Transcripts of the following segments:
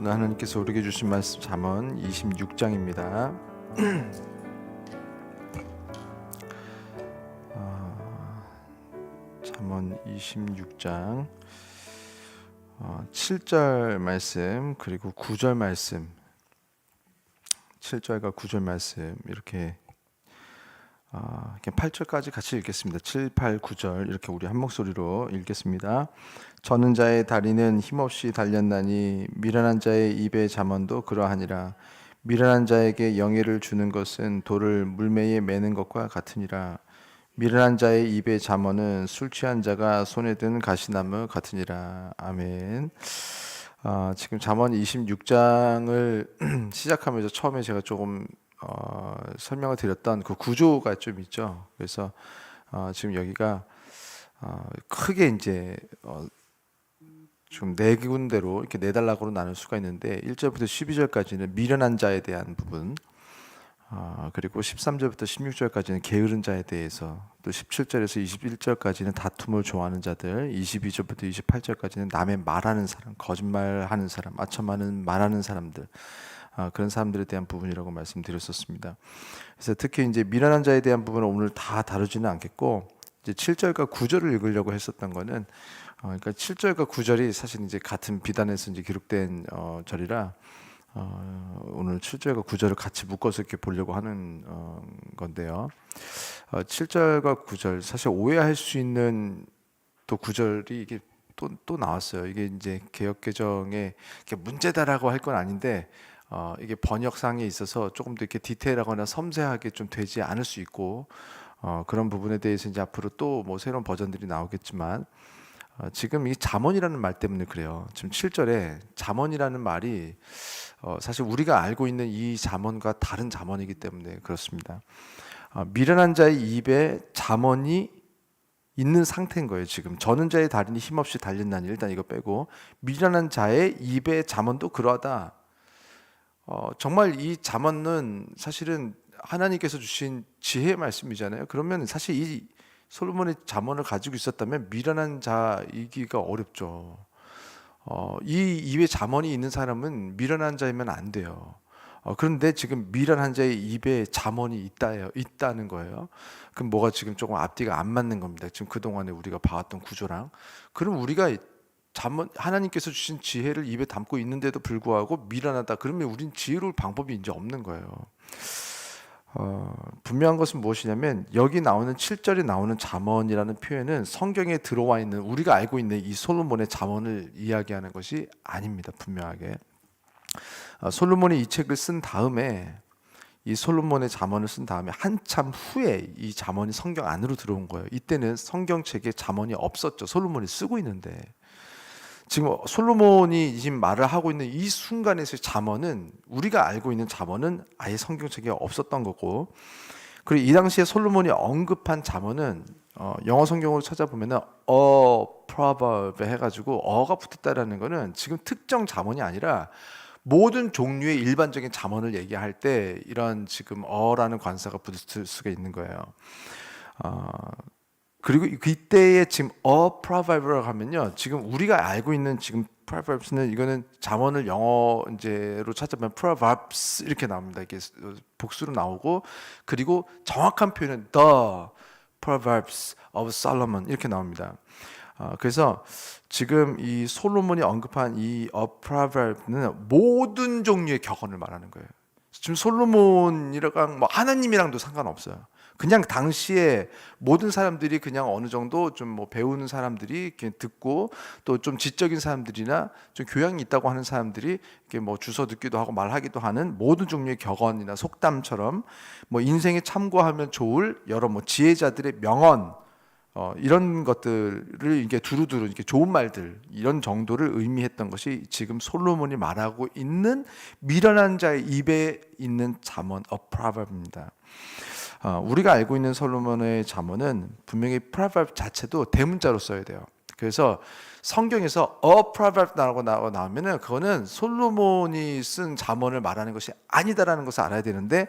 오늘 하나님께서 우리에게 주신 말씀 잠언 26장입니다. 아, 잠언 26장 어, 7절 말씀 그리고 9절 말씀 7절과 9절 말씀 이렇게 아, 8절까지 같이 읽겠습니다. 7, 8, 9절 이렇게 우리 한 목소리로 읽겠습니다. 저는 자의 다리는 힘없이 달렸나니 미련한 자의 입의 잠언도 그러하니라. 미련한 자에게 영예를 주는 것은 돌을 물매에 매는 것과 같으니라. 미련한 자의 입의 잠언은 술 취한 자가 손에 든 가시나무 같으니라. 아멘. 아, 지금 잠언 26장을 시작하면서 처음에 제가 조금 어, 설명을 드렸던 그 구조가 좀 있죠. 그래서 어, 지금 여기가 어, 크게 이제 어, 지금 네 군데로 이렇게 네 단락으로 나눌 수가 있는데 1절부터 12절까지는 미련한 자에 대한 부분 아, 그리고 13절부터 16절까지는 게으른 자에 대해서 또 17절에서 21절까지는 다툼을 좋아하는 자들 22절부터 28절까지는 남의 말하는 사람 거짓말하는 사람 아첨하는 말하는 사람들 아, 그런 사람들에 대한 부분이라고 말씀드렸었습니다. 그래서 특히 이제 미련한 자에 대한 부분은 오늘 다 다루지는 않겠고 이제 7절과 9절을 읽으려고 했었던 거는 어, 그러니까 7절과 9절이 사실 이제 같은 비단에서 이제 기록된 어, 절이라 어, 오늘 7절과 9절을 같이 묶어서 이렇게 보려고 하는 어, 건데요. 어, 7절과 9절 사실 오해할 수 있는 또 9절이 이게 또, 또 나왔어요. 이게 이제 개혁 개정에 문제다라고 할 건 아닌데 어, 이게 번역상에 있어서 조금 더 이렇게 디테일하거나 섬세하게 좀 되지 않을 수 있고 어, 그런 부분에 대해서 이제 앞으로 또 뭐 새로운 버전들이 나오겠지만 어, 지금 이 잠언이라는 말 때문에 그래요. 지금 7절에 잠언이라는 말이 어, 사실 우리가 알고 있는 이 잠언과 다른 잠언이기 때문에 그렇습니다. 어, 미련한 자의 입에 잠언이 있는 상태인 거예요. 지금 저는 자의 다리니 힘없이 달린다니 일단 이거 빼고 미련한 자의 입에 잠언도 그러하다. 어, 정말 이 잠언은 사실은 하나님께서 주신 지혜의 말씀이잖아요. 그러면 사실 이 솔로몬의 잠언을 가지고 있었다면 미련한 자이기가 어렵죠. 어, 이 입에 잠언이 있는 사람은 미련한 자이면 안 돼요. 어, 그런데 지금 미련한 자의 입에 잠언이 있다요, 있다는 거예요. 그럼 뭐가 지금 조금 앞뒤가 안 맞는 겁니다. 지금 그 동안에 우리가 봐왔던 구조랑. 그럼 우리가 하나님께서 주신 지혜를 입에 담고 있는데도 불구하고 미련하다. 그러면 우린 지혜로울 방법이 이제 없는 거예요. 어, 분명한 것은 무엇이냐면 여기 나오는 7절에 나오는 잠언이라는 표현은 성경에 들어와 있는 우리가 알고 있는 이 솔로몬의 잠언을 이야기하는 것이 아닙니다. 분명하게. 어, 솔로몬이 이 책을 쓴 다음에 이 솔로몬의 잠언을 쓴 다음에 한참 후에 이 잠언이 성경 안으로 들어온 거예요. 이때는 성경책에 잠언이 없었죠. 솔로몬이 쓰고 있는데 지금 솔로몬이 지금 말을 하고 있는 이 순간에서의 잠언은 우리가 알고 있는 잠언은 아예 성경책에 없었던 거고 그리고 이 당시에 솔로몬이 언급한 잠언은 어, 영어 성경으로 찾아보면은 어 proverb 해가지고 어가 붙었다라는 거는 지금 특정 잠언이 아니라 모든 종류의 일반적인 잠언을 얘기할 때 이런 지금 어라는 관사가 붙을 수가 있는 거예요. 어, 그리고 그때의 지금 a proverb라고 하면요. 지금 우리가 알고 있는 지금 proverbs는 이거는 잠언을 영어 이제로 찾아보면 proverbs 이렇게 나옵니다. 이게 복수로 나오고 그리고 정확한 표현은 the proverbs of Solomon 이렇게 나옵니다. 어, 그래서 지금 이 솔로몬이 언급한 이 a proverb는 모든 종류의 격언을 말하는 거예요. 지금 솔로몬이랑 뭐 하나님이랑도 상관없어요. 그냥 당시에 모든 사람들이 그냥 어느 정도 좀 뭐 배우는 사람들이 이렇게 듣고 또 좀 지적인 사람들이나 좀 교양이 있다고 하는 사람들이 이렇게 뭐 주워 듣기도 하고 말하기도 하는 모든 종류의 격언이나 속담처럼 뭐 인생에 참고하면 좋을 여러 뭐 지혜자들의 명언 어, 이런 것들을 이게 두루두루 이렇게 좋은 말들 이런 정도를 의미했던 것이 지금 솔로몬이 말하고 있는 미련한 자의 입에 있는 잠언 어 프라밥입니다. 어, 우리가 알고 있는 솔로몬의 잠언은 분명히 proverb 자체도 대문자로 써야 돼요. 그래서 성경에서 a proverb라고 나오면은 그거는 솔로몬이 쓴 잠언을 말하는 것이 아니다라는 것을 알아야 되는데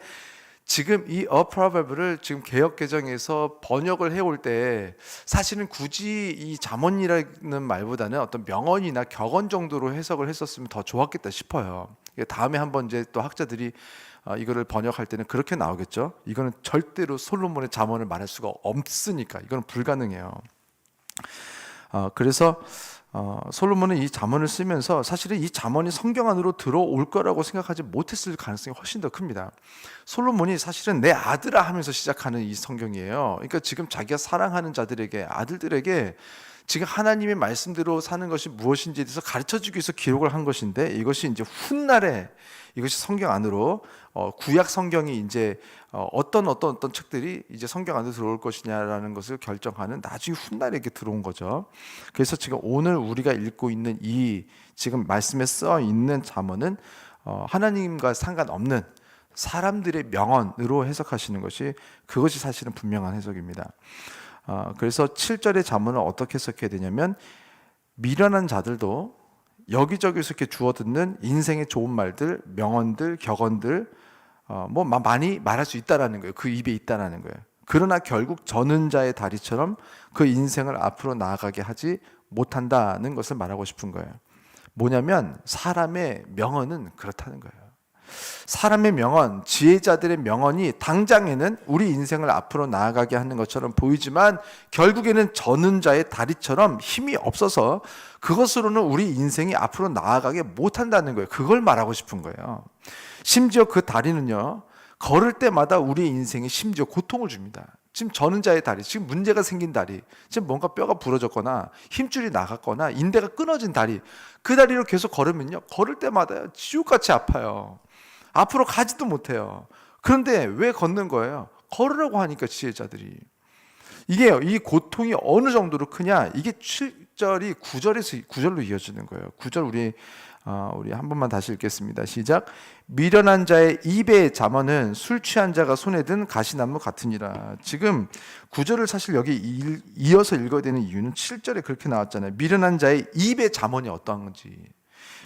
지금 이 a proverb를 지금 개혁 개정에서 번역을 해올 때 사실은 굳이 이 잠언이라는 말보다는 어떤 명언이나 격언 정도로 해석을 했었으면 더 좋았겠다 싶어요. 다음에 한번 이제 또 학자들이 어, 이거를 번역할 때는 그렇게 나오겠죠. 이거는 절대로 솔로몬의 잠언을 말할 수가 없으니까 이거는 불가능해요. 어, 그래서 어, 솔로몬은 이 잠언을 쓰면서 사실은 이 잠언이 성경 안으로 들어올 거라고 생각하지 못했을 가능성이 훨씬 더 큽니다. 솔로몬이 사실은 내 아들아 하면서 시작하는 이 성경이에요. 그러니까 지금 자기가 사랑하는 자들에게 아들들에게 지금 하나님의 말씀대로 사는 것이 무엇인지에 대해서 가르쳐 주기 위해서 기록을 한 것인데 이것이 이제 훗날에 이것이 성경 안으로 어, 구약 성경이 이제 어, 어떤 어떤 어떤 책들이 이제 성경 안으로 들어올 것이냐라는 것을 결정하는 나중에 훗날에 이렇게 들어온 거죠. 그래서 지금 오늘 우리가 읽고 있는 이 지금 말씀에 써 있는 잠언은 어, 하나님과 상관없는 사람들의 명언으로 해석하시는 것이 그것이 사실은 분명한 해석입니다. 어, 그래서 7절의 잠언을 어떻게 해석해야 되냐면 미련한 자들도 여기저기서 이렇게 주워 듣는 인생의 좋은 말들, 명언들, 격언들 어, 뭐 마- 많이 말할 수 있다라는 거예요. 그 입에 있다라는 거예요. 그러나 결국 저는 자의 다리처럼 그 인생을 앞으로 나아가게 하지 못한다는 것을 말하고 싶은 거예요. 뭐냐면 사람의 명언은 그렇다는 거예요. 사람의 명언, 지혜자들의 명언이 당장에는 우리 인생을 앞으로 나아가게 하는 것처럼 보이지만 결국에는 저는 자의 다리처럼 힘이 없어서 그것으로는 우리 인생이 앞으로 나아가게 못한다는 거예요. 그걸 말하고 싶은 거예요. 심지어 그 다리는요, 걸을 때마다 우리 인생에 심지어 고통을 줍니다. 지금 저는 자의 다리, 지금 문제가 생긴 다리, 지금 뭔가 뼈가 부러졌거나 힘줄이 나갔거나 인대가 끊어진 다리, 그 다리로 계속 걸으면요, 걸을 때마다 지옥같이 아파요. 앞으로 가지도 못해요. 그런데 왜 걷는 거예요? 걸으라고 하니까 지혜자들이. 이게 이 고통이 어느 정도로 크냐? 이게 7절이 9절에서 9절로 이어지는 거예요. 9절 우리 어, 우리 한 번만 다시 읽겠습니다. 시작. 미련한 자의 입의 잠언은 술 취한 자가 손에 든 가시나무 같으니라. 지금 9절을 사실 여기 일- 이어서 읽어야 되는 이유는 7절에 그렇게 나왔잖아요. 미련한 자의 입의 잠언이 어떠한 건지.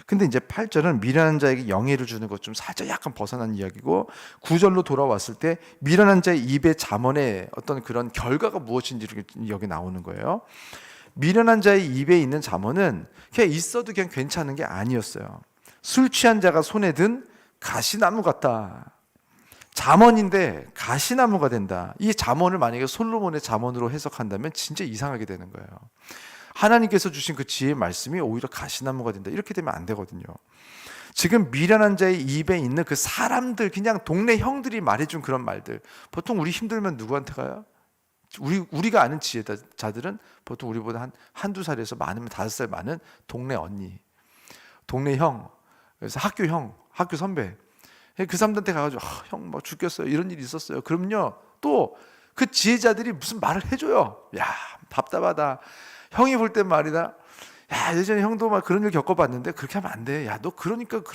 근데 이제 8절은 미련한 자에게 영예를 주는 것 좀 살짝 약간 벗어난 이야기고 9절로 돌아왔을 때 미련한 자의 입의 잠언의 어떤 그런 결과가 무엇인지 여기 나오는 거예요. 미련한 자의 입에 있는 잠언은 그냥 있어도 그냥 괜찮은 게 아니었어요. 술 취한 자가 손에 든 가시나무 같다. 잠언인데 가시나무가 된다. 이 잠언을 만약에 솔로몬의 잠언으로 해석한다면 진짜 이상하게 되는 거예요. 하나님께서 주신 그 지혜의 말씀이 오히려 가시나무가 된다. 이렇게 되면 안 되거든요. 지금 미련한 자의 입에 있는 그 사람들, 그냥 동네 형들이 말해준 그런 말들. 보통 우리 힘들면 누구한테 가요? 우리 우리가 아는 지혜자들은 보통 우리보다 한 한두 살에서 많으면 다섯 살 많은 동네 언니, 동네 형, 그래서 학교 형, 학교 선배. 그 사람들한테 가가지고 아, 형 뭐 죽겠어요 이런 일이 있었어요. 그럼요 또 그 지혜자들이 무슨 말을 해줘요. 야 답답하다. 형이 볼 땐 말이다. 야 예전에 형도 막 그런 일 겪어봤는데 그렇게 하면 안 돼. 야 너 그러니까 그,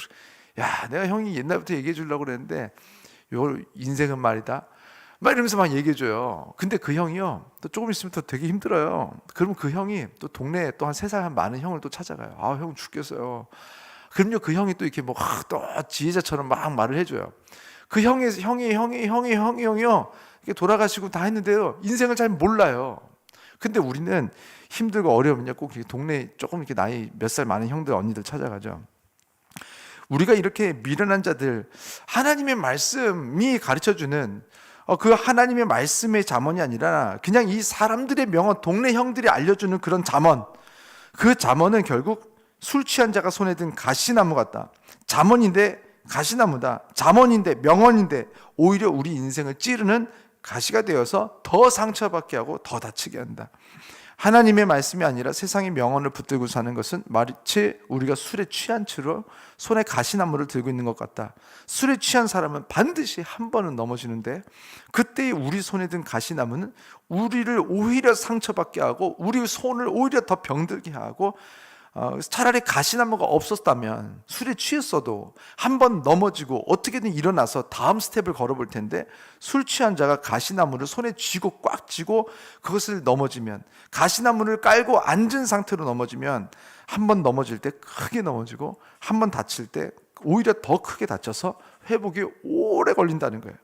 야 내가 형이 옛날부터 얘기해 주려고 그랬는데 요 인생은 말이다. 막 이러면서 막 얘기해 줘요. 근데 그 형이요 또 조금 있으면 또 되게 힘들어요. 그러면 그 형이 또 동네에 또 한 세 살 한 많은 형을 또 찾아가요. 아 형 죽겠어요. 그럼요 그 형이 또 이렇게 뭐또 지혜자처럼 막 말을 해 줘요. 그 형이 형이 형이 형이 형이 형이요 이렇게 돌아가시고 다 했는데요 인생을 잘 몰라요. 근데 우리는 힘들고 어려우면요 꼭 동네 조금 이렇게 나이 몇 살 많은 형들 언니들 찾아가죠. 우리가 이렇게 미련한 자들 하나님의 말씀이 가르쳐 주는 어, 그 하나님의 말씀의 잠언이 아니라 그냥 이 사람들의 명언 동네 형들이 알려주는 그런 잠언 그 잠언은 결국 술 취한 자가 손에 든 가시나무 같다. 잠언인데 가시나무다. 잠언인데 명언인데 오히려 우리 인생을 찌르는 가시가 되어서 더 상처받게 하고 더 다치게 한다. 하나님의 말씀이 아니라 세상의 명언을 붙들고 사는 것은 마치 우리가 술에 취한 채로 손에 가시나무를 들고 있는 것 같다. 술에 취한 사람은 반드시 한 번은 넘어지는데 그때 우리 손에 든 가시나무는 우리를 오히려 상처받게 하고 우리 손을 오히려 더 병들게 하고 어, 차라리 가시나무가 없었다면 술에 취했어도 한 번 넘어지고 어떻게든 일어나서 다음 스텝을 걸어볼 텐데 술 취한 자가 가시나무를 손에 쥐고 꽉 쥐고 그것을 넘어지면 가시나무를 깔고 앉은 상태로 넘어지면 한 번 넘어질 때 크게 넘어지고 한 번 다칠 때 오히려 더 크게 다쳐서 회복이 오래 걸린다는 거예요.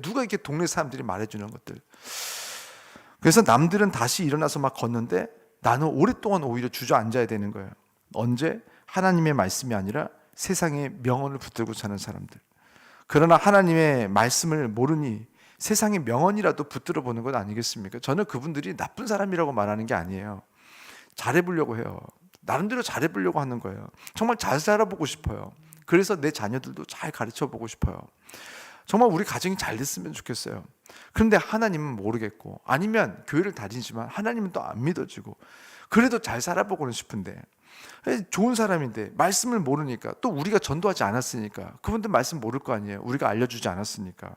누가 이렇게 동네 사람들이 말해주는 것들. 그래서 남들은 다시 일어나서 막 걷는데 나는 오랫동안 오히려 주저앉아야 되는 거예요. 언제? 하나님의 말씀이 아니라 세상의 명언을 붙들고 사는 사람들. 그러나 하나님의 말씀을 모르니 세상의 명언이라도 붙들어 보는 것 아니겠습니까? 저는 그분들이 나쁜 사람이라고 말하는 게 아니에요. 잘해보려고 해요. 나름대로 잘해보려고 하는 거예요. 정말 잘 살아보고 싶어요. 그래서 내 자녀들도 잘 가르쳐 보고 싶어요. 정말 우리 가정이 잘 됐으면 좋겠어요. 그런데 하나님은 모르겠고, 아니면 교회를 다니지만 하나님은 또 안 믿어지고, 그래도 잘 살아보고는 싶은데, 좋은 사람인데 말씀을 모르니까 또 우리가 전도하지 않았으니까 그분들 말씀 모를 거 아니에요. 우리가 알려주지 않았으니까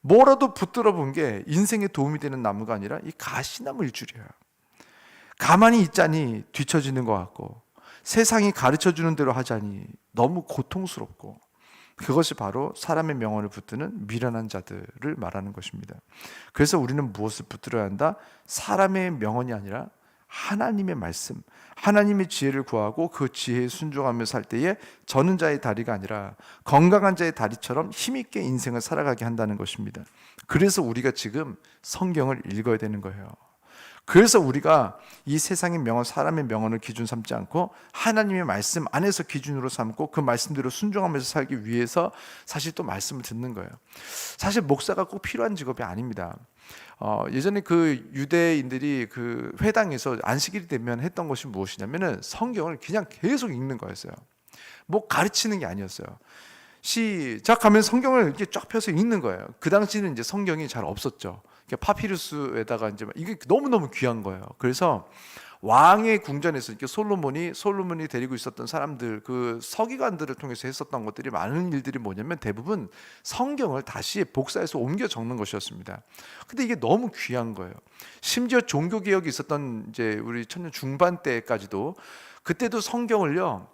뭐라도 붙들어 본 게 인생에 도움이 되는 나무가 아니라 이 가시나무 일 줄이야. 가만히 있자니 뒤처지는 것 같고 세상이 가르쳐 주는 대로 하자니 너무 고통스럽고 그것이 바로 사람의 명언을 붙드는 미련한 자들을 말하는 것입니다. 그래서 우리는 무엇을 붙들어야 한다? 사람의 명언이 아니라 하나님의 말씀, 하나님의 지혜를 구하고 그 지혜에 순종하며 살 때에 저는 자의 다리가 아니라 건강한 자의 다리처럼 힘있게 인생을 살아가게 한다는 것입니다. 그래서 우리가 지금 성경을 읽어야 되는 거예요. 그래서 우리가 이 세상의 명언, 사람의 명언을 기준 삼지 않고 하나님의 말씀 안에서 기준으로 삼고 그 말씀대로 순종하면서 살기 위해서 사실 또 말씀을 듣는 거예요. 사실 목사가 꼭 필요한 직업이 아닙니다. 어, 예전에 그 유대인들이 그 회당에서 안식일이 되면 했던 것이 무엇이냐면은 성경을 그냥 계속 읽는 거였어요. 뭐 가르치는 게 아니었어요. 시작 하면 성경을 이렇게 쫙 펴서 읽는 거예요. 그 당시는 이제 성경이 잘 없었죠. 파피루스에다가 이제 이게 너무 너무 귀한 거예요. 그래서 왕의 궁전에서 이렇게 솔로몬이 솔로몬이 데리고 있었던 사람들 그 서기관들을 통해서 했었던 것들이 많은 일들이 뭐냐면 대부분 성경을 다시 복사해서 옮겨 적는 것이었습니다. 근데 이게 너무 귀한 거예요. 심지어 종교 개혁이 있었던 이제 우리 천년 중반 때까지도 그때도 성경을요.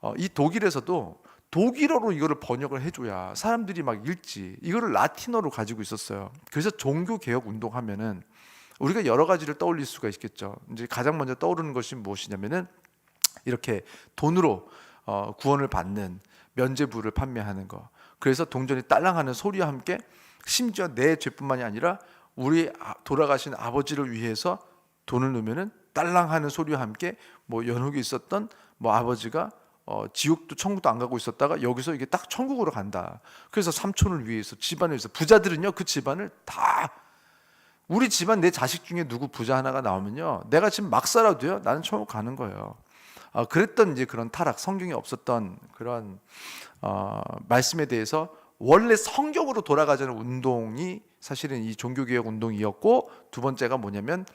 어, 이 독일에서도 독일어로 이거를 번역을 해줘야 사람들이 막 읽지. 이거를 라틴어로 가지고 있었어요. 그래서 종교 개혁 운동하면은 우리가 여러 가지를 떠올릴 수가 있겠죠. 이제 가장 먼저 떠오르는 것이 무엇이냐면은 이렇게 돈으로 어, 구원을 받는 면제부를 판매하는 거. 그래서 동전이 딸랑하는 소리와 함께 심지어 내 죄뿐만이 아니라 우리 아- 돌아가신 아버지를 위해서 돈을 넣으면은 딸랑하는 소리와 함께 뭐 연옥이 있었던 뭐 아버지가 어, 지옥도 천국도 안 가고 있었다가 여기서 이게 딱 천국으로 간다. 그래서 삼촌을 위해서 집안을 위해서 부자들은요 그 집안을 다 우리 집안 내 자식 중에 누구 부자 하나가 나오면요 내가 지금 막 살아도요 나는 천국 가는 거예요. 아, 그랬던 이제 그런 타락 성경에 없었던 그런 어, 말씀에 대해서 원래 성경으로 돌아가자는 운동이 사실은 이 종교개혁 운동이었고 두 번째가 뭐냐면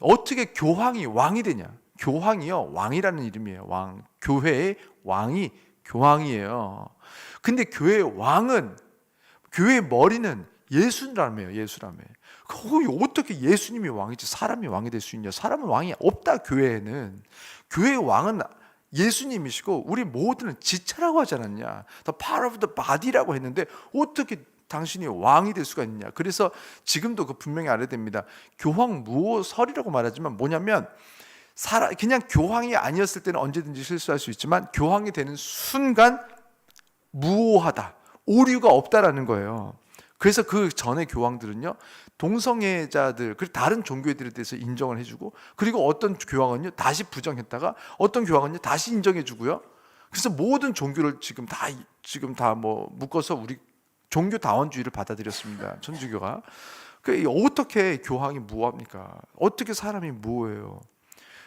어떻게 교황이 왕이 되냐? 교황이요 왕이라는 이름이에요. 왕 교회의 왕이 교황이에요. 근데 교회의 왕은 교회의 머리는 예수라며요. 예수라며. 어떻게 예수님이 왕이지 사람이 왕이 될 수 있냐? 사람은 왕이 없다 교회에는. 교회의 왕은 예수님이시고 우리 모두는 지체라고 하지 않았냐? The part of the body라고 했는데 어떻게 당신이 왕이 될 수가 있냐? 그래서 지금도 그 분명히 알아야 됩니다. 교황 무호설이라고 말하지만 뭐냐면 살아 그냥 교황이 아니었을 때는 언제든지 실수할 수 있지만 교황이 되는 순간 무오하다 오류가 없다라는 거예요. 그래서 그 전에 교황들은요 동성애자들 그리고 다른 종교들에 대해서 인정을 해주고 그리고 어떤 교황은요 다시 부정했다가 어떤 교황은요 다시 인정해주고요. 그래서 모든 종교를 지금 다 지금 다 뭐 묶어서 우리 종교 다원주의를 받아들였습니다. 천주교가 그 어떻게 교황이 무합니까? 어떻게 사람이 무예요?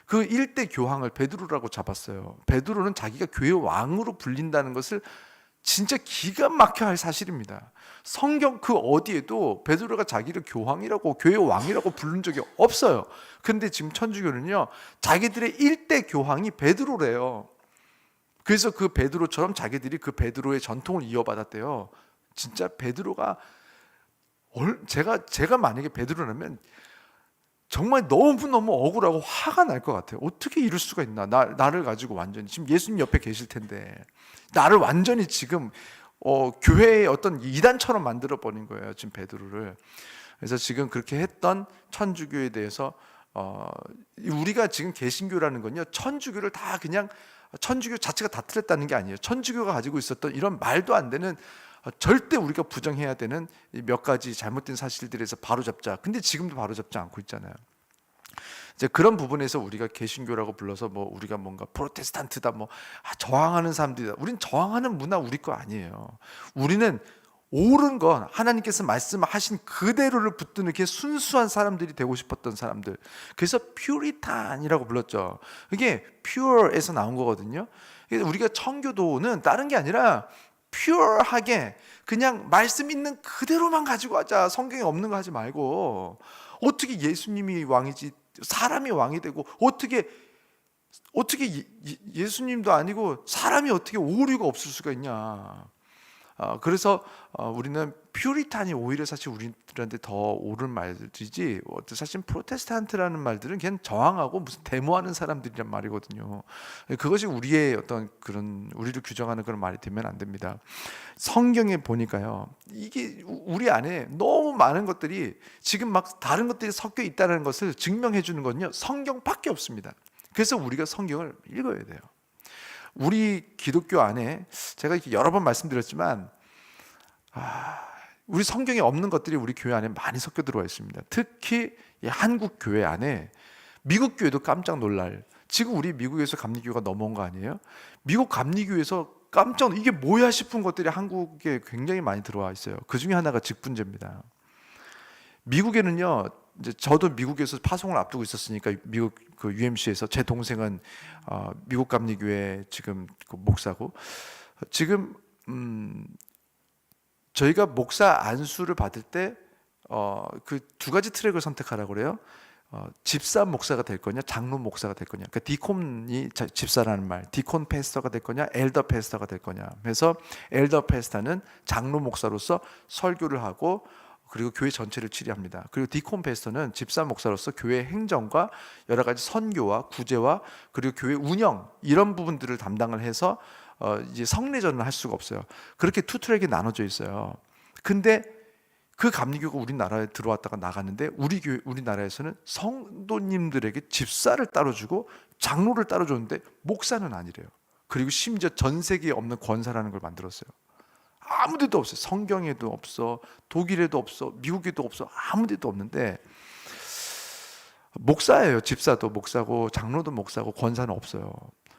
그 일대 교황을 베드로라고 잡았어요. 베드로는 자기가 교회 왕으로 불린다는 것을 진짜 기가 막혀 할 사실입니다. 성경 그 어디에도 베드로가 자기를 교황이라고 교회 왕이라고 부른 적이 없어요. 근데 지금 천주교는요. 자기들의 일대 교황이 베드로래요. 그래서 그 베드로처럼 자기들이 그 베드로의 전통을 이어받았대요. 진짜 베드로가 얼- 제가 제가 만약에 베드로라면 정말 너무 너무 억울하고 화가 날 것 같아요. 어떻게 이럴 수가 있나? 나 나를 가지고 완전히 지금 예수님 옆에 계실 텐데 나를 완전히 지금 어, 교회의 어떤 이단처럼 만들어 버린 거예요. 지금 베드로를. 그래서 지금 그렇게 했던 천주교에 대해서 어, 우리가 지금 개신교라는 건요 천주교를 다 그냥 천주교 자체가 다 틀렸다는 게 아니에요. 천주교가 가지고 있었던 이런 말도 안 되는 어, 절대 우리가 부정해야 되는 이몇 가지 잘못된 사실들에서 바로 잡자. 근데 지금도 바로 잡지 않고 있잖아요. 이제 그런 부분에서 우리가 개신교라고 불러서 뭐 우리가 뭔가 프로테스탄트다 뭐 아, 저항하는 사람들이다. 우린 저항하는 문화 우리 거 아니에요. 우리는 옳은 건 하나님께서 말씀하신 그대로를 붙드는 게 순수한 사람들이 되고 싶었던 사람들. 그래서 퓨리탄이라고 불렀죠. 이게 pure에서 나온 거거든요. 우리가 청교도는 다른 게 아니라 퓨어하게 그냥 말씀 있는 그대로만 가지고 하자. 성경에 없는 거 하지 말고 어떻게 예수님이 왕이지 사람이 왕이 되고 어떻게 어떻게 예- 예- 예수님도 아니고 사람이 어떻게 오류가 없을 수가 있냐. 어, 그래서 어, 우리는 퓨리탄이 오히려 사실 우리들한테 더 옳은 말이지 어, 사실 프로테스탄트라는 말들은 그냥 저항하고 무슨 데모하는 사람들이란 말이거든요. 그것이 우리의 어떤 그런 우리를 규정하는 그런 말이 되면 안 됩니다. 성경에 보니까요, 이게 우- 우리 안에 너무 많은 것들이 지금 막 다른 것들이 섞여 있다는 것을 증명해 주는 건요, 성경밖에 없습니다. 그래서 우리가 성경을 읽어야 돼요. 우리 기독교 안에 제가 여러 번 말씀드렸지만 아, 우리 성경에 없는 것들이 우리 교회 안에 많이 섞여 들어와 있습니다. 특히 이 한국 교회 안에 미국 교회도 깜짝 놀랄. 지금 우리 미국에서 감리교가 넘어온 거 아니에요? 미국 감리교에서 깜짝 놀- 이게 뭐야 싶은 것들이 한국에 굉장히 많이 들어와 있어요. 그 중에 하나가 직분제입니다. 미국에는요, 이제 저도 미국에서 파송을 앞두고 있었으니까 미국 그 UMC에서 제 동생은 어, 미국 감리교회 지금 그 목사고 지금 음, 저희가 목사 안수를 받을 때 어, 그 두 가지 트랙을 선택하라고 그래요. 어, 집사 목사가 될 거냐, 장로 목사가 될 거냐. 그러니까 디콘이 자- 집사라는 말, 디콘 패스터가 될 거냐, 엘더 패스터가 될 거냐. 그래서 엘더 패스터는 장로 목사로서 설교를 하고 그리고 교회 전체를 치리합니다. 그리고 디콘 패스터는 집사 목사로서 교회 행정과 여러 가지 선교와 구제와 그리고 교회 운영 이런 부분들을 담당을 해서 어, 이제 성례전을 할 수가 없어요. 그렇게 투 트랙이 나눠져 있어요. 근데 그 감리교가 우리나라에 들어왔다가 나갔는데 우리 교회 우리나라에서는 성도님들에게 집사를 따로 주고 장로를 따로 줬는데 목사는 아니래요. 그리고 심지어 전 세계에 없는 권사라는 걸 만들었어요. 아무 데도 없어요. 성경에도 없어, 독일에도 없어, 미국에도 없어, 아무 데도 없는데 목사예요. 집사도 목사고 장로도 목사고 권사는 없어요.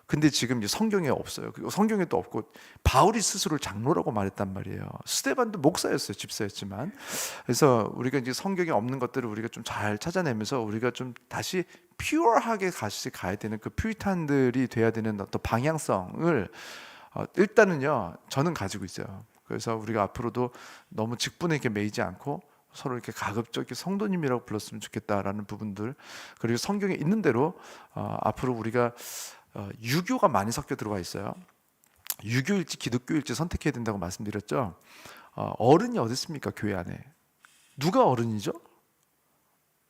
근데 지금 성경에 없어요. 성경에도 없고 바울이 스스로를 장로라고 말했단 말이에요. 스테반도 목사였어요. 집사였지만. 그래서 우리가 이제 성경에 없는 것들을 우리가 좀 잘 찾아내면서 우리가 좀 다시 퓨어하게 다시 가야 되는 그 퓨리탄들이 돼야 되는 어떤 방향성을 어, 일단은요 저는 가지고 있어요. 그래서 우리가 앞으로도 너무 직분에 이렇게 매이지 않고 서로 이렇게 가급적 성도님이라고 불렀으면 좋겠다라는 부분들 그리고 성경에 있는 대로 어, 앞으로 우리가 어, 유교가 많이 섞여 들어와 있어요. 유교일지 기독교일지 선택해야 된다고 말씀드렸죠. 어, 어른이 어디 있습니까 교회 안에? 누가 어른이죠?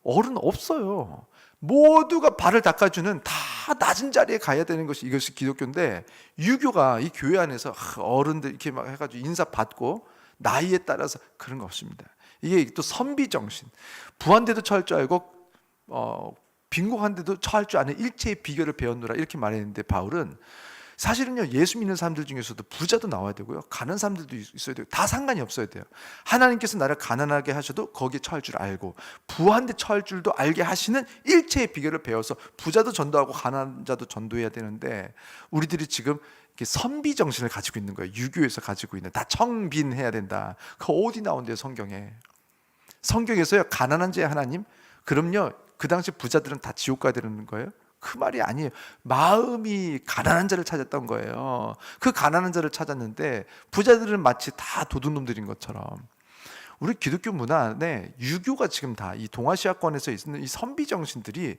어른 없어요. 모두가 발을 닦아주는 다 낮은 자리에 가야 되는 것이 이것이 기독교인데 유교가 이 교회 안에서 아, 어른들 이렇게 막 해가지고 인사 받고 나이에 따라서 그런 거 없습니다. 이게 또 선비 정신, 줄 알고 어, 빈곤한데도 처할 줄 아는 일체의 비결을 배웠노라 이렇게 말했는데 바울은 사실은요 예수 믿는 사람들 중에서도 부자도 나와야 되고요 가난한 사람들도 있어야 돼요 다 상관이 없어야 돼요. 하나님께서 나를 가난하게 하셔도 거기에 처할 줄 알고 부한데 처할 줄도 알게 하시는 일체의 비결을 배워서 부자도 전도하고 가난한 자도 전도해야 되는데 우리들이 지금 이렇게 선비 정신을 가지고 있는 거예요. 유교에서 가지고 있는. 다 청빈해야 된다. 그 어디 나온대요 성경에? 성경에서요 가난한 자의 하나님? 그럼요 그 당시 부자들은 다 지옥 가야 되는 거예요? 그 말이 아니에요. 마음이 가난한 자를 찾았던 거예요. 그 가난한 자를 찾았는데 부자들은 마치 다 도둑놈들인 것처럼. 우리 기독교 문화 안에 유교가 지금 다 이 동아시아권에서 있는 이 선비 정신들이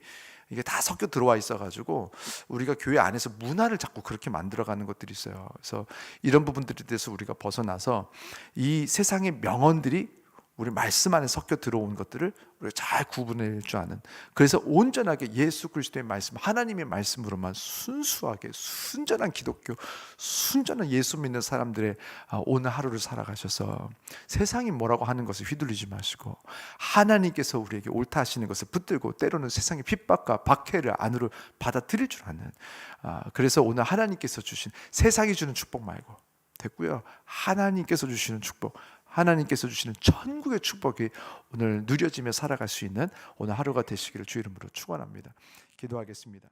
이게 다 섞여 들어와 있어가지고 우리가 교회 안에서 문화를 자꾸 그렇게 만들어가는 것들이 있어요. 그래서 이런 부분들에 대해서 우리가 벗어나서 이 세상의 명언들이 우리 말씀 안에 섞여 들어온 것들을 우리가 잘 구분해낼 줄 아는 그래서 온전하게 예수 그리스도의 말씀 하나님의 말씀으로만 순수하게 순전한 기독교 순전한 예수 믿는 사람들의 아, 오늘 하루를 살아가셔서 세상이 뭐라고 하는 것을 휘둘리지 마시고 하나님께서 우리에게 옳다 하시는 것을 붙들고 때로는 세상의 핍박과 박해를 안으로 받아들일 줄 아는 아, 그래서 오늘 하나님께서 주신 세상이 주는 축복 말고 됐고요. 하나님께서 주시는 축복, 하나님께서 주시는 천국의 축복이 오늘 누려지며 살아갈 수 있는 오늘 하루가 되시기를 주 이름으로 축원합니다. 기도하겠습니다.